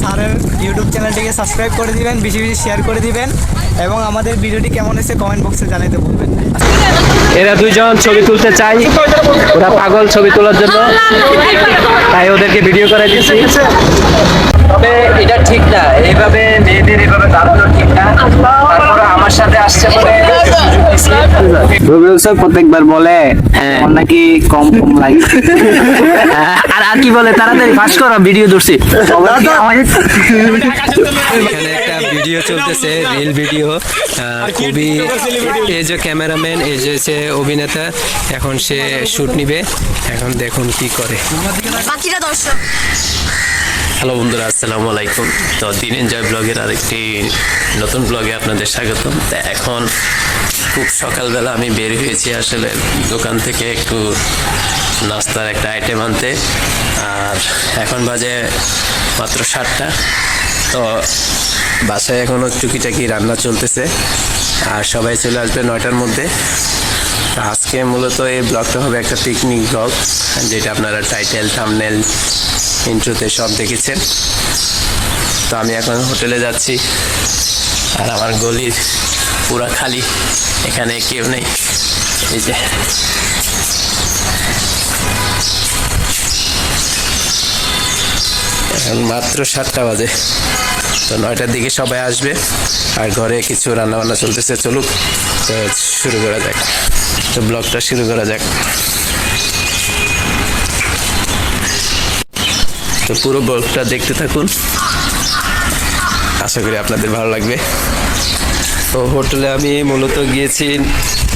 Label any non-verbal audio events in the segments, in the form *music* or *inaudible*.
স্যারের ইউটিউব চ্যানেলটিকে সাবস্ক্রাইব করে দিবেন, বেশি বেশি শেয়ার করে দিবেন এবং আমাদের ভিডিওটি কেমন হয়েছে কমেন্ট বক্সে জানাতে বলবেন এরা দুইজন ছবি তুলতে চাই। ওরা পাগল ছবি তোলার জন্য। তাই ওদেরকে ভিডিও করে দিয়েছি তবে এটা ঠিক না এইভাবে মেয়েদের এভাবে দাঁড়ানো ঠিক না। তারপরে আমার সাথে আসছে বলে রবিউল স্যার প্রত্যেকবার বলে হ্যাঁ। নাকি কম কম লাগে আর আর কি বলে তাড়াতাড়ি ফাঁস করো ভিডিও ধরছি। এখানে একটা ভিডিও চলতেছে রিল ভিডিও খুবই এই যে ক্যামেরাম্যান এই যে সে অভিনেতা এখন সে শুট নিবে। এখন দেখুন কি করে। বাকিরা দর্শক। হ্যালো বন্ধুরা, আসসালামু আলাইকুম। তো দিন এনজয় ব্লগের আরেকটি নতুন ব্লগে আপনাদের স্বাগতম। তা এখন খুব সকালবেলা আমি বের হয়েছি আসলে দোকান থেকে একটু নাস্তার একটা আইটেম আনতে। আর এখন বাজে মাত্র সাতটা। তো বাসায় এখনও টুকিটাকি রান্না চলতেছে। আর সবাই চলে আসবে নয়টার মধ্যে। আজকে মূলত এই ব্লগটা হবে একটা পিকনিক ব্লগ যেটা আপনারা টাইটেল থামনেল ইন্ট্রোতে সব দেখেছেন। তো আমি এখন হোটেলে যাচ্ছি। আর আমার গলির পুরা খালি। এখানে কেউ নেই। এই যে। এখন মাত্র সাতটা বাজে। তো নয়টার দিকে সবাই আসবে। আর ঘরে কিছু রান্না বান্না চলতেছে। চলুক, তো শুরু করা যাক। তো ব্লগটা শুরু করা যাক। তো পুরো ব্লগটা দেখতে থাকুন। আশা করি আপনাদের ভালো লাগবে। তো হোটেলে আমি মূলত গিয়েছি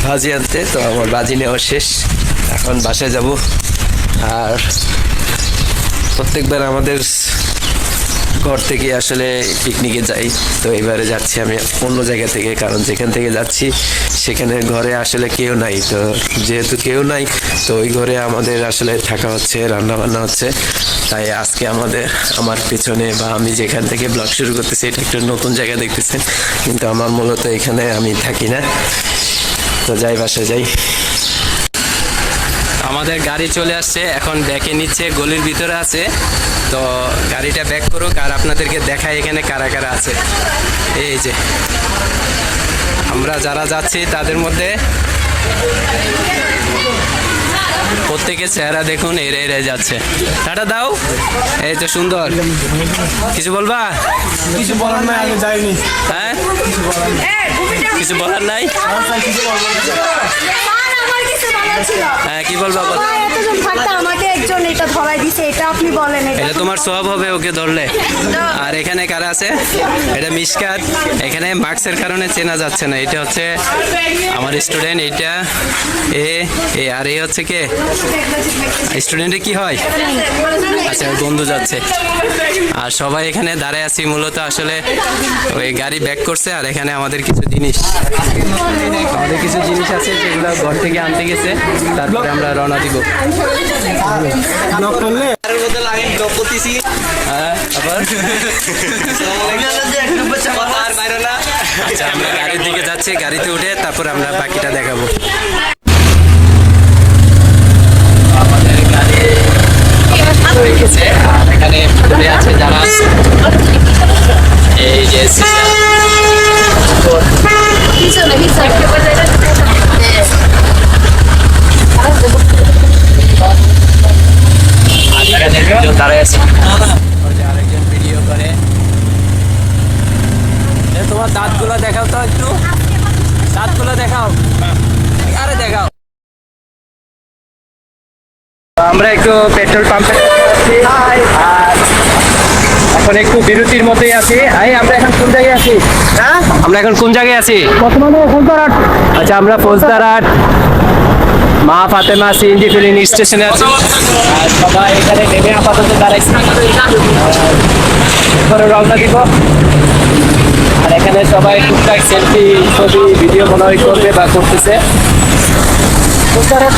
ভাজি আনতে, তো আমার ভাজি নেওয়া শেষ। এখন বাসায় যাব। আর প্রত্যেকবার আমাদের ঘর থেকে আসলে পিকনিকে যাই। তো এবারে যাচ্ছি আমি অন্য জায়গা থেকে, কারণ যেখান থেকে যাচ্ছি, সেখানে ঘরে আসলে কেউ নাই। তো যেহেতু কেউ নাই, তো ওই ঘরে আমাদের আসলে থাকা হচ্ছে রান্না বান্না হচ্ছে। তাই আজকে আমাদের, আমার পেছনে বা আমি যেখান থেকে ব্লগ শুরু করতেছি, এটা একটা নতুন জায়গা দেখতেছেন কিন্তু আমার মূলত এখানে আমি থাকি না। তো যাই বাসায় যাই। আমাদের গাড়ি চলে আসছে, এখন ব্যাকে নিচ্ছে, গলির ভিতরে আছে। তো গাড়িটা ব্যাক করুক, আর আপনাদেরকে দেখাই এখানে কারা কারা আছে। এই যে, আমরা যারা যাচ্ছি তাদের মধ্যে প্রত্যেকের চেহারা দেখুন এরে এরে যাচ্ছে। টাটা দাও। এই তো সুন্দর। কিছু বলবা? কিছু বলার নাই আমি যাইনি। হ্যাঁ? কিছু বলার নাই মান আমার কিছু বলার ছিল হ্যাঁ কি বলবা আমাকে একজন এটা ধরাই দিছে এটা আপনি বলেন এটা এটা তোমার সব হবে ওকে ধরলে। আর এখানে কারা আছে? এটা মিসকাত। এখানে মার্কসের কারণে চেনা যাচ্ছে না। এটা হচ্ছে আমার স্টুডেন্ট এটা এ এ আর এ হচ্ছে কে? কি হয়? আচ্ছা বন্ধু যাচ্ছে। আর সবাই এখানে দাঁড়ায় আছি মূলত আসলে ওই গাড়ি ব্যাক করছে আর এখানে আমাদের কিছু জিনিস। আমাদের কিছু জিনিস আছে যেগুলো ঘর থেকে আনতে গেছে। তারপরে আমরা রওনা দিব। হ্যাঁ আবার? আচ্ছা আমরা গাড়ির দিকে যাচ্ছি গাড়িতে উঠে তারপর আমরা বাকিটা দেখাবো। আমাদের গাড়ি রেখেছে এখানে আছে যারা এই যে পিছনে পিছনে এখানে দুজন দাঁড়ায় আছে ওই যে আরেকজন ভিডিও করে এ, তোমার দাঁতগুলো দেখাও তো একটু দাঁতগুলো দেখাও আরে দেখাও একটু পেট্রোল পাম্পে আর এখন একটু বিরতির মধ্যেই আছি। এই আমরা এখন কোন জায়গায় আছি? হ্যাঁ? আমরা এখন কোন জায়গায় আছি? বর্তমানে ফুলতরাট আচ্ছা আমরা ফৌজদারহাট মা ফাতেমা সিএনজি ফিলিং স্টেশনে আছি। আর সবাই এখানে নেমে আপাতত দাঁড়াইছি। পরে রওনা দিব। আর এখানে সবাই টুকটাক সেলফি ছবি ভিডিও মনে হয় করবে বা করতেছে। ফুলতরাট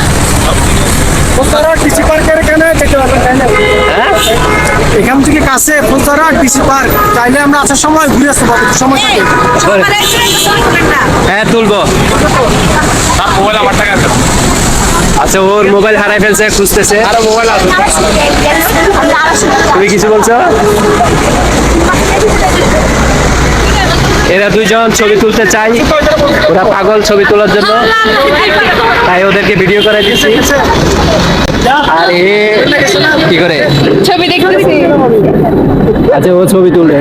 ফুলতরাট ডিসি পার্কের এখানে যেতে পারবেন হ্যাঁ। এখান থেকে কাছে ফুলতরাট ডিসি পার্ক। চাইলে আমরা আসার সময় ঘুরে আসতে পারব সময় থাকে। হ্যাঁ তুলবো। আচ্ছা ওর মোবাইল হারাই ফেলছে খুঁজতেছে। তুমি কিছু বলছো? এরা দুইজন ছবি তুলতে চাই। ওরা পাগল ছবি তোলার জন্য। তাই ওদেরকে ভিডিও করে দিচ্ছি। আর এ কি করে? ছবি দেখতেছি আচ্ছা ও ছবি তুলে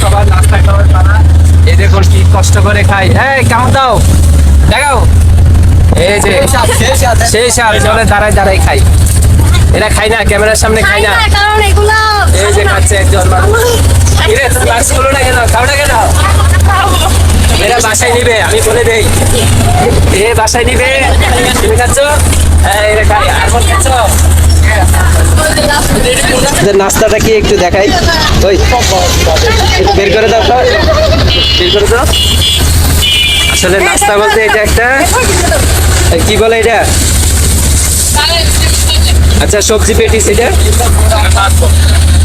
সবার এই দেখুন কি কষ্ট করে খাই এই কেমন দাও দেখাও। এই যে সেই সাপ চলে দাঁড়ায় দাঁড়ায় খাই। এরা খাই না ক্যামেরার সামনে খাই না কারণ এগুলো এই যে খাচ্ছে একজন মানুষ। তুমি ক্লাস করো না কেন? খাও না কেন? এরা বাসায় নিবে আমি বলে দেই। এ বাসায় নিবে। তুমি খাচ্ছ? হ্যাঁ এরা খাই আর কোন খাচ্ছ নাস্তাটা কি একটু দেখাই? ওই বের করে দাও তো বের করে দাও। আসলে নাস্তা বলতে এটা একটা কি বলে এটা? আচ্ছা সবজি পেটিস এটা।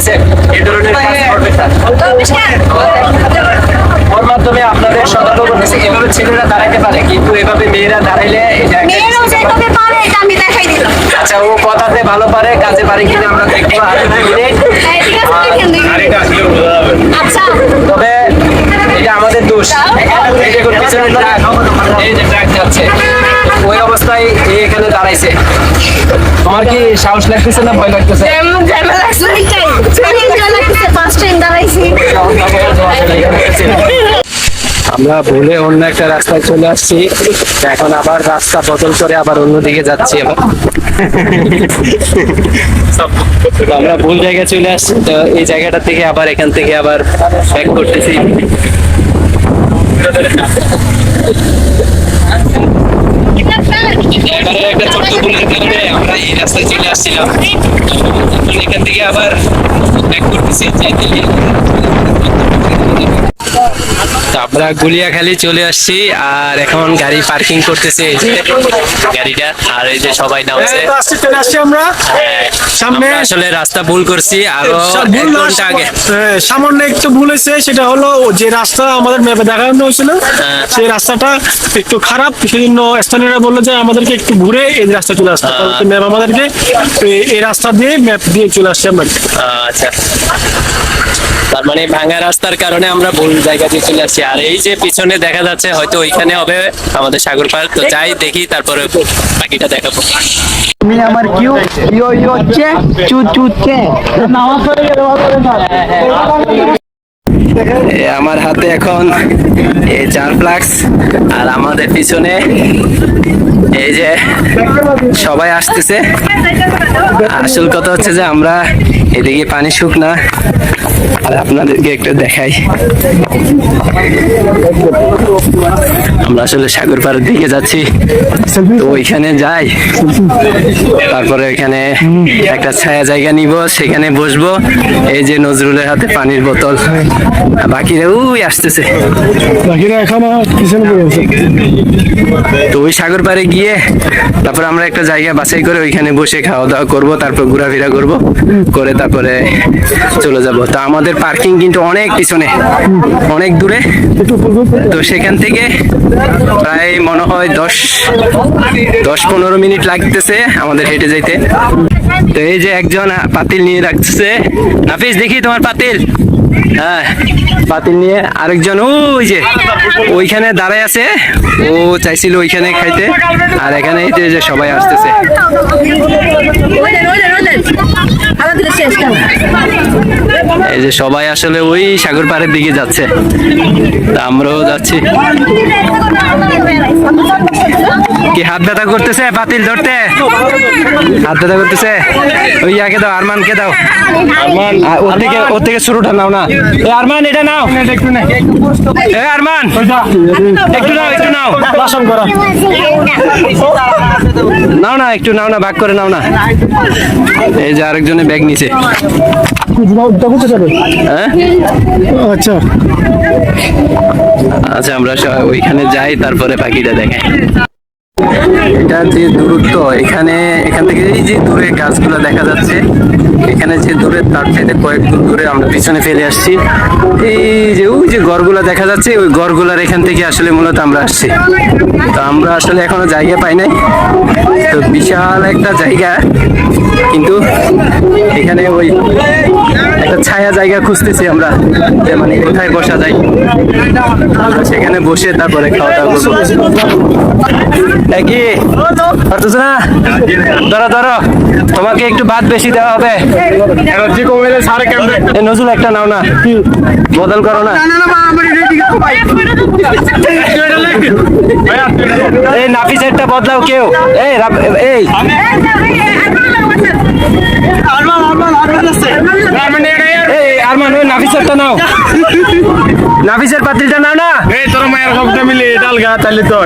দেখতেছে এই ধরনের কাজ করবে ওর মাধ্যমে আপনাদের সতর্ক করতেছে এভাবে ছেলেরা দাঁড়াইতে পারে কিন্তু এভাবে মেয়েরা দাঁড়াইলে আচ্ছা ও কথাতে ভালো পারে কাজে পারে কিনা আমরা দেখব আর হ্যাঁ আচ্ছা। তবে এটা আমাদের দোষ। এই যে ট্রাক যাচ্ছে ওই অবস্থায় এখানে দাঁড়াইছে। তোমার কি সাহস লাগতেছে না ভয় লাগতেছে। আমরা ভুলে অন্য একটা রাস্তায় চলে আসছি। এখন আবার রাস্তা বদল করে আবার অন্যদিকে যাচ্ছি আবার আমরা ভুল জায়গায় চলে আসছি তো এই জায়গাটা থেকে আবার এখান থেকে আবার ব্যাক করতেছি। এবারে একটা ছোট্ট ভুলের কারণে আমরা এই রাস্তায় চলে আসছিলাম এখন থেকে আবার ব্যাক করতেছি গিয়ে। তো আমরা গুলিয়াখালী চলে আসছি আর এখন গাড়ি পার্কিং করতেছে এই যে গাড়িটা আর এই যে সবাই নামছে। চলে আসছি আমরা। সামনে আসলে রাস্তা ভুল করছি আরও এক না, ঘণ্টা আগে। হ্যাঁ, সামান্য একটু ভুল হয়েছে সেটা হলো যে রাস্তা আমাদের ম্যাপে দেখানো হয়েছিল হ্যাঁ। সেই রাস্তাটা একটু খারাপ সেজন্য স্থানীয়রা বলল যে আমাদেরকে একটু ঘুরে এই রাস্তা চলে আসতে হ্যাঁ। ম্যাপ আমাদেরকে এই- এই রাস্তা দিয়ে ম্যাপ দিয়ে চলে আসছি আমরা। আচ্ছা। তার মানে ভাঙা রাস্তার কারণে আমরা ভুল জায়গা দিয়ে চলে আসছি আর এই যে পিছনে দেখা যাচ্ছে হয়তো ওইখানে হবে আমাদের সাগর পার্ক তো যাই দেখি তারপরে বাকিটা দেখাবো তুমি আমার ইয়ো ইয়ো চে এ আমার হাতে এখন এই চার ফ্লাক্স, আর আমাদের পিছনে এই যে সবাই আসতেছে। আসল কথা হচ্ছে যে আমরা এদিকে পানি শুকনা আর আপনাদেরকে একটু দেখাই। আমরা আসলে সাগর পাড়ের দিকে যাচ্ছি, তো ওইখানে যাই। তারপরে ওইখানে একটা ছায়া জায়গা নিব, সেখানে বসবো। এই যে নজরুলের হাতে পানির বোতল। বাকিরা আসতেছে। বাকিরা এখনও তো ওই সাগর পাড়ে গিয়ে তারপর আমরা একটা জায়গা বাছাই করে ওইখানে বসে খাওয়া দাওয়া করব তারপর ঘোরাফেরা করব করে তারপরে চলে যাব। তো আমাদের পার্কিং কিন্তু অনেক পিছনে অনেক দূরে। তো সেখান থেকে প্রায় মনে হয় দশ দশ পনেরো মিনিট লাগতেছে আমাদের হেঁটে যাইতে। তো এই যে একজন পাতিল নিয়ে রাখছে। নাফিস দেখি তোমার পাতিল। হ্যাঁ পাতিল নিয়ে আরেকজন ওই যে, ওইখানে দাঁড়ায় আছে। ও চাইছিল ওইখানে খাইতে, আর এখানে যে সবাই আসতেছে। এই যে সবাই আসলে ওই সাগর পাড়ের দিকে যাচ্ছে। তা আমরাও যাচ্ছি। কি হাত ব্যথা করতেছে? পাতিল ধরতে। হাত ব্যথা করতেছে। ওই ইয়াকে দাও আরমানকে দাও। ওর থেকে ওর থেকে ছোটটা নাও না। না আরমান এটা নাও। এ আরমান। একটু নাও একটু নাও। বাসন করা। নাও না একটু নাও না ভাগ করে নাও না। এই যে আরেকজনে ব্যাগ নিছে। হ্যাঁ আচ্ছা। আচ্ছা আমরা ওইখানে যাই তারপরে পাখিটা এটা যে দূরত্ব, এখানে, এখান থেকে এই যে দূরে গাছগুলো দেখা যাচ্ছে, এখানে যে দূরে তার চাইতে কয়েক দূর দূরে আমরা পিছনে ফেলে আসছি। এই যে, ওই যে গড়গুলা দেখা যাচ্ছে, ওই গড়গুলার এখান থেকে আসলে মূলত আমরা আসছি। তো আমরা আসলে এখনও জায়গা পাই নাই। তো বিশাল একটা জায়গা, কিন্তু এখানে ওই একটা ছায়া জায়গা খুঁজতেছি আমরা, যে মানে কোথায় বসা যায়। সেখানে বসে তারপরে খাওয়া দাওয়া করব। কি পারতেছ না? ধরো ধরো। তোমাকে একটু ভাত বেশি দেওয়া হবে। এই নজরুল একটা নাও না। বদল করো না। এই নাফিসেরটা বদলাও কেউ। এই এই। এই আরমান ওই নাফিসেরটা নাও। নাফিসের পাতিলটা নাও না। এই তোর মায়ের সবটা মিলে ডাল গা তাহলে তো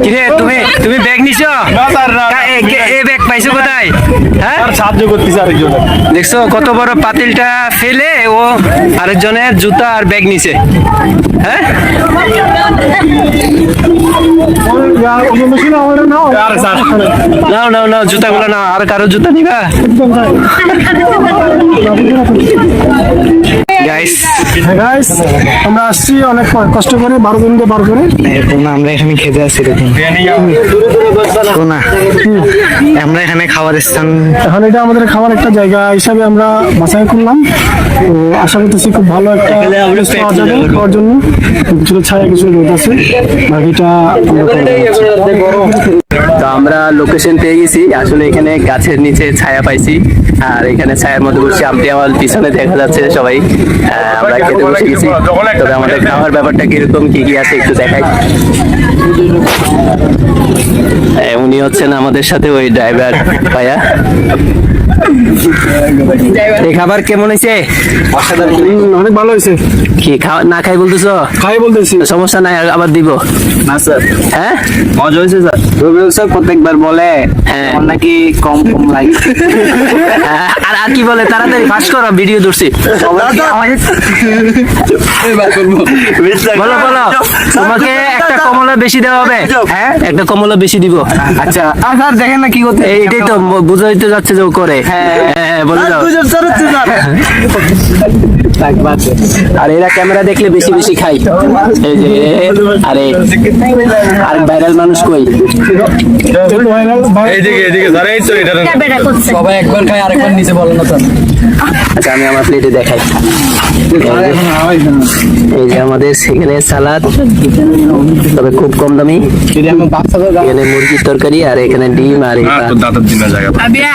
কিরে। তুমি তুমি ব্যাগ নিছো? এ- কে- এ ব্যাগ পাইছো কোথায়? হ্যাঁ? আর সাহায্য করতেছে আরেকজন। দেখছ কত বড় পাতিলটা ফেলে ও আরেকজনের জুতা আর ব্যাগ নিছে। হ্যাঁ? স্যার নাও নাও নাও জুতাগুলো নাও। আর কারও জুতা নিবা? গাইস গাইস আমরা আসছি অনেক কষ্ট করে বারো দিন দিয়ে বার করে। আমরা এখানে খেতে আসছি দেখুন। না আমরা এখানে খাবার স্থান। এখন এটা আমাদের খাওয়ার একটা জায়গা হিসাবে আমরা বাছাই করলাম। তো আশা করতেছি খুব ভালো একটা পাওয়া যাবে খাওয়ার জন্য। কিছুটা ছায়া কিছু রোদ আছে। বাকিটা আমরা। তো আমরা লোকেশন পেয়ে গেছি। আসলে এখানে গাছের নিচে ছায়া পাইছি। আর এখানে ছায়ার মধ্যে বসে আমটি আমার পিছনে দেখা যাচ্ছে সবাই। আমরা খেতে বসে গেছি। তবে আমাদের খাওয়ার ব্যাপারটা কীরকম, কি কি আছে একটু দেখাই। উনি হচ্ছেন আমাদের সাথে ওই ড্রাইভার ভাইয়া। *laughs* এই খাবার কেমন হয়েছে? অনেক ভালো হয়েছে। কি খাওয়া না খাই বলতেছো? খাই বলতেছি। সমস্যা নাই আবার দিব। না স্যার। হ্যাঁ? মজা হয়েছে স্যার। রবিউল স্যার প্রত্যেকবার বলে হ্যাঁ। নাকি কম কম লাগে। *laughs* আর আর কি বলে? তাড়াতাড়ি ফাঁস করো ভিডিও ধরছি। বলো বলো। তোমাকে একটা কমলা বেশি দেওয়া হবে। হ্যাঁ? একটা কমলা বেশি দিব। আচ্ছা। আর স্যার দেখেন না কি করতে এই- এইটাই তো বুঝাইতে যাচ্ছে যে ও করে। হ্যাঁ আর এরা ক্যামেরা দেখলে বেশি বেশি খাই এই যে আরে আর ভাইরাল মানুষ কই? সবাই একবার খায় আরেকবার নিচে বলো না স্যার আচ্ছা আমি আমার প্লেটে দেখাই। এই যে আমাদের সেখানে সালাদ, তবে খুব কম দামি। এখানে মুরগির তরকারি আর এখানে ডিম আর এই ভাত। আবিয়া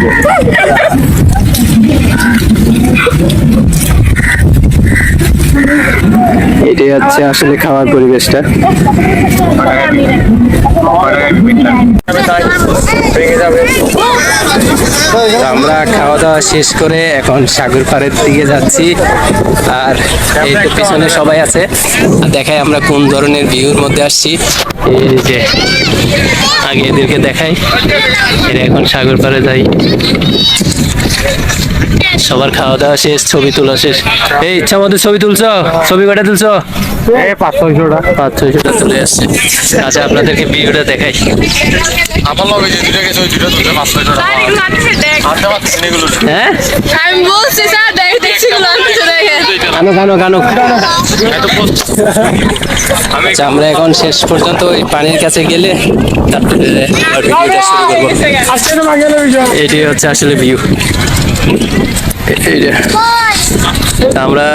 কি হচ্ছে আসলে খাওয়ার পরিবেশটা। আমরা খাওয়া দাওয়া শেষ করে এখন সাগর পাড়ের দিকে যাচ্ছি। আর এই তো পিছনে সবাই আছে। দেখাই আমরা কোন ধরনের ভিউর মধ্যে আসছি। এই যে আগে এদেরকে দেখাই। এরা এখন সাগর পাড়ে যাই সবার খাওয়া দাওয়া শেষ ছবি তোলা শেষ। এই ইচ্ছা মতো ছবি তুলছো? ছবি কটা তুলছো? পাঁচ ছয়শোটা। চলে আসছে। আচ্ছা আপনাদেরকে ভিডিওটা দেখাই। হ্যাঁ? আমি বলছি স্যার দেখছি গুলো আনতে দেখে গানো গানো গানো আচ্ছা আমরা এখন শেষ পর্যন্ত ওই পানির কাছে গেলে তারপরে ভিডিওটা শুরু করব। এটাই হচ্ছে আসলে ভিউ। আমরা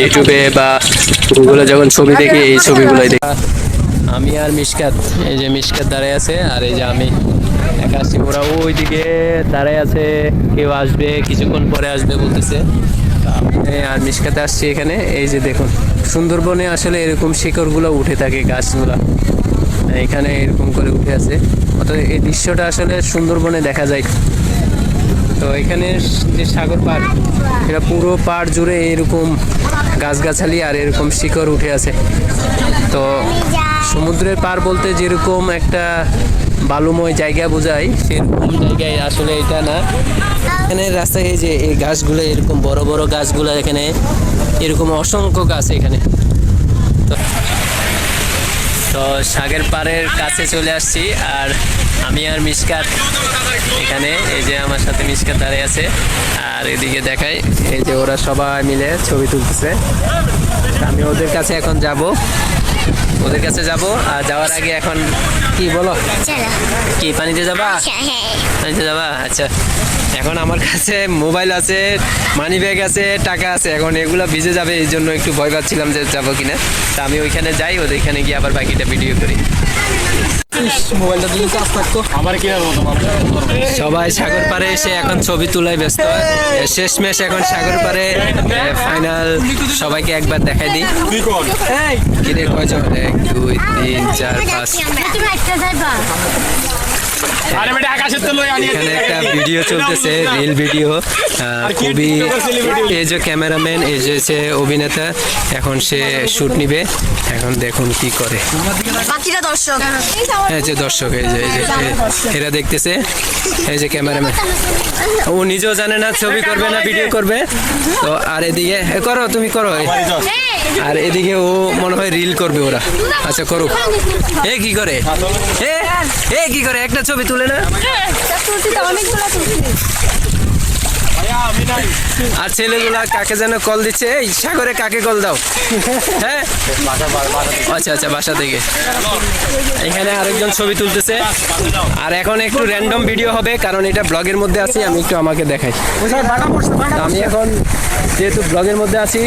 ইউটিউবে বা গুগলে যখন ছবি দেখি এই ছবিগুলোই দেখি। আমি আর মিশকাত এই যে মিশকাত দাঁড়ায় আছে আর এই যে আমি। একা আসছি। ওরা ওইদিকে দাঁড়ায় আছে, কেউ আসবে, কিছুক্ষণ পরে আসবে বলতেছে। আর মিশকাতে আসছি এখানে। এই যে দেখুন, সুন্দরবনে আসলে এরকম শিকড়গুলো উঠে থাকে গাছগুলা। এখানে এরকম করে উঠে আছে। অর্থাৎ এই দৃশ্যটা আসলে সুন্দরবনে দেখা যায়। তো এখানে যে সাগর পাড়, এটা পুরো পাড় জুড়ে এরকম গাছগাছালি আর এরকম শিকড় উঠে আছে। তো সমুদ্রের পার বলতে যেরকম একটা বালুময় জায়গা বোঝায় সেরকম জায়গায় আসলে এটা না। এখানে রাস্তায় যে এই গাছগুলো, এরকম বড় বড় গাছগুলো এখানে, এরকম অসংখ্য গাছ এখানে। তো তো সাগের পাড়ের কাছে চলে আসছি, আর আমি আর মিসকাত এখানে এই যে আমার সাথে মিসকাত দাঁড়িয়ে আছে। আর এদিকে দেখাই এই যে ওরা সবাই মিলে ছবি তুলতেছে। আমি ওদের কাছে এখন যাব। ওদের কাছে যাব আর যাওয়ার আগে এখন কি বলো? কি পানিতে যাবা? পানিতে যাবা? আচ্ছা। এখন আমার কাছে মোবাইল আছে মানি ব্যাগ আছে টাকা আছে। এখন এগুলো ভিজে যাবে এই জন্য একটু ভয় পাচ্ছিলাম যে যাব কিনা। তা আমি ওইখানে যাই ওদের এখানে গিয়ে আবার বাকিটা ভিডিও করি। মোবাইলটা দিলে চার্জ থাকতো। সবাই সাগর পাড়ে এসে এখন ছবি তোলায় ব্যস্ত। শেষমেশ এখন সাগর পাড়ে। ফাইনাল। সবাইকে একবার দেখাই দিই। কিরে কয়জন এক দুই তিন চার পাঁচ। এখানে একটা ভিডিও চলতেছে রিল ভিডিও খুবই এই যে ক্যামেরাম্যান এই যে সে অভিনেতা এখন সে শুট নিবে। এখন দেখুন কি করে। বাকিরা দর্শক। এই যে দর্শক এই যে এই যে এরা দেখতেছে এই যে ক্যামেরাম্যান। ও নিজেও জানে না ছবি করবে না ভিডিও করবে। তো আর এদিকে এ, করো তুমি করো আর এদিকে ও মনে হয় রিল করবে ওরা। আচ্ছা করুক। এ কি করে? এ এ কি করে? একটা ছবি তুলে না? আর ছেলেগুলা কাকে যেন কল দিচ্ছে? এই সাগরে কাকে কল দাও? হ্যাঁ? আচ্ছা আচ্ছা বাসা থেকে। এখানে আরেকজন ছবি তুলতেছে। আর এখন একটু র্যান্ডম ভিডিও হবে, কারণ এটা ব্লগের মধ্যে আছি, আমি একটু আমাকে দেখাই। আমি এখন যেহেতু ব্লগের মধ্যে আছি,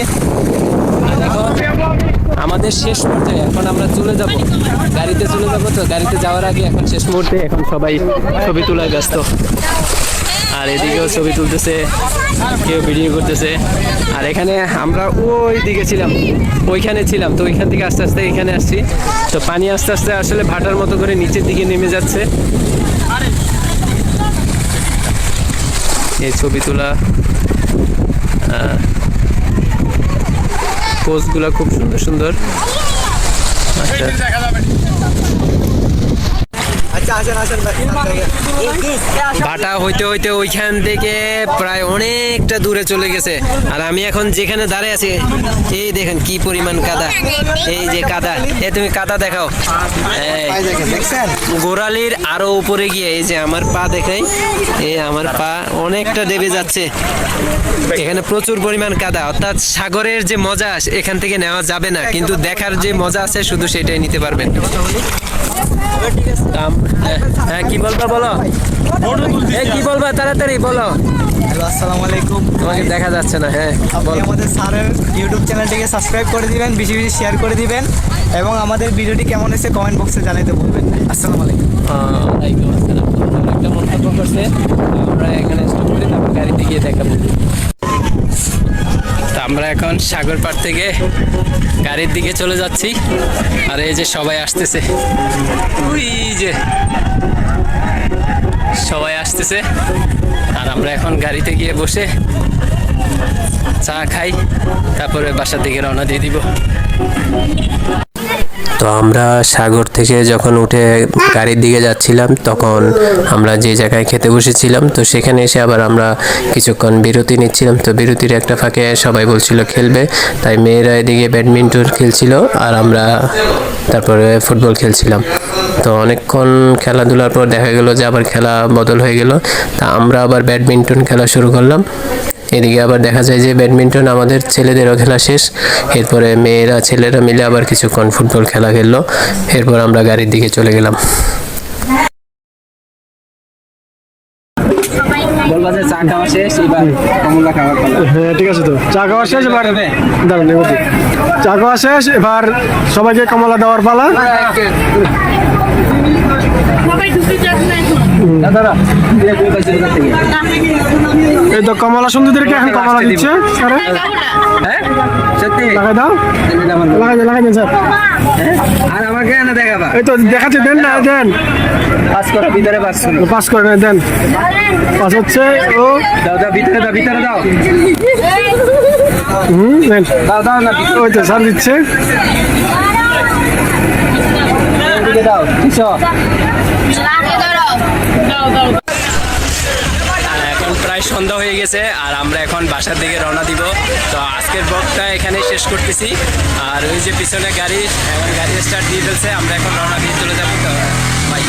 আমাদের শেষ পর্যায়ে এখন আমরা চলে যাব। গাড়িতে চলে যাব তো, গাড়িতে যাওয়ার আগে এখন শেষ মুহূর্তে এখন সবাই ছবি তোলায় ব্যস্ত। আর এদিকেও ছবি তুলতেছে, কেউ ভিডিও করতেছে। আর এখানে আমরা ওই দিকে ছিলাম, ওইখানে ছিলাম। তো ওইখান থেকে আস্তে আস্তে এখানে আসছি। তো পানি আস্তে আস্তে আসলে ভাটার মতো করে নিচের দিকে নেমে যাচ্ছে। এই ছবি তোলা পোস্টগুলো খুব সুন্দর সুন্দর। আচ্ছা। ভাটা হইতে হইতে ওইখান থেকে প্রায় অনেকটা দূরে চলে গেছে। আর আমি এখন যেখানে দাঁড়িয়ে আছি, এই দেখেন কি পরিমাণ কাদা। এই যে কাদা। এ, তুমি কাদা দেখাও। গোড়ালির আরও উপরে গিয়ে, এই যে আমার পা দেখাই, এই আমার পা অনেকটা দেবে যাচ্ছে। এখানে প্রচুর পরিমাণ কাদা। অর্থাৎ সাগরের যে মজা, এখান থেকে নেওয়া যাবে না। কিন্তু দেখার যে মজা আছে, শুধু সেটাই নিতে পারবেন। হ্যাঁ, কি বলবা বলো? এই কি বলবা তাড়াতাড়ি বলো। আসসালামু আলাইকুম। তোমাকে দেখা যাচ্ছে না হ্যাঁ আপনি আমাদের স্যারের ইউটিউব চ্যানেলটিকে সাবস্ক্রাইব করে দিবেন বেশি বেশি শেয়ার করে দিবেন এবং আমাদের ভিডিওটি কেমন হয়েছে কমেন্ট বক্সে জানাতে বলবেন। আসসালামু আলাইকুম। ওয়ালাইকুম আসসালাম। একটা মন্তব্য করছে আমরা এখানে স্টপ করি তারপর গাড়িতে গিয়ে দেখাবো তো আমরা এখন সাগর পাড় থেকে গাড়ির দিকে চলে যাচ্ছি। আর এই যে সবাই আসতেছে। ওই যে সবাই আসতেছে। আর আমরা এখন গাড়িতে গিয়ে বসে চা খাই। তারপরে বাসার দিকে রওনা দিয়ে দিব। তো আমরা সাগর থেকে যখন উঠে গাড়ির দিকে যাচ্ছিলাম, তখন আমরা যে জায়গায় খেতে বসেছিলাম, তো সেখানে এসে আবার আমরা কিছুক্ষণ বিরতি নিচ্ছিলাম। তো বিরতির একটা ফাঁকে সবাই বলছিল খেলবে, তাই মেয়েরা এদিকে ব্যাডমিন্টন খেলছিল আর আমরা তারপরে ফুটবল খেলছিলাম। তো অনেকক্ষণ খেলাধুলার পর দেখা গেল যে আবার খেলা বদল হয়ে গেল। তা আমরা আবার ব্যাডমিন্টন খেলা শুরু করলাম। এদিকে আবার দেখা যায় যে ব্যাডমিন্টন আমাদের ছেলেদেরও খেলা শেষ। এরপরে মেয়েরা ছেলেরা মিলে আবার কিছুক্ষণ ফুটবল খেলা খেললো। এরপর আমরা গাড়ির দিকে চলে গেলাম। বলবা যে চা খাওয়া শেষ এবার কমলা খাওয়ার হ্যাঁ ঠিক আছে তো। চা খাওয়া শেষ এবার? দাঁড়ান এবার চা খাওয়া শেষ এবার সবাইকে কমলা দেওয়ার পালা। এই তো কমলা সুন্দরীদেরকে এখন কমলা দিচ্ছে? হ্যাঁ? লাগাই দাও। লাগাই দেন লাগাই দেন স্যার। আর আমাকে না দেখাবা। এই তো দেখাচ্ছে দেন না দেন। পাস করো ভিতরে পাস করো। পাস করে না দেন। পাস হচ্ছে ও। দাও দাও ভিতরে দাও ভিতরে দাও। হুম দেন। দাও দাও না ওই তো স্যার দিচ্ছে। দাও প্রায় সন্ধ্যা হয়ে গেছে আর আমরা এখন বাসার দিকে রওনা দিব। তো আজকের ব্লগটা এখানে শেষ করতেছি। আর ওই যে পিছনে গাড়ি গাড়ি স্টার্ট দিয়ে ফেলছে, আমরা এখন রওনা দিয়ে চলে যাব। তো বাই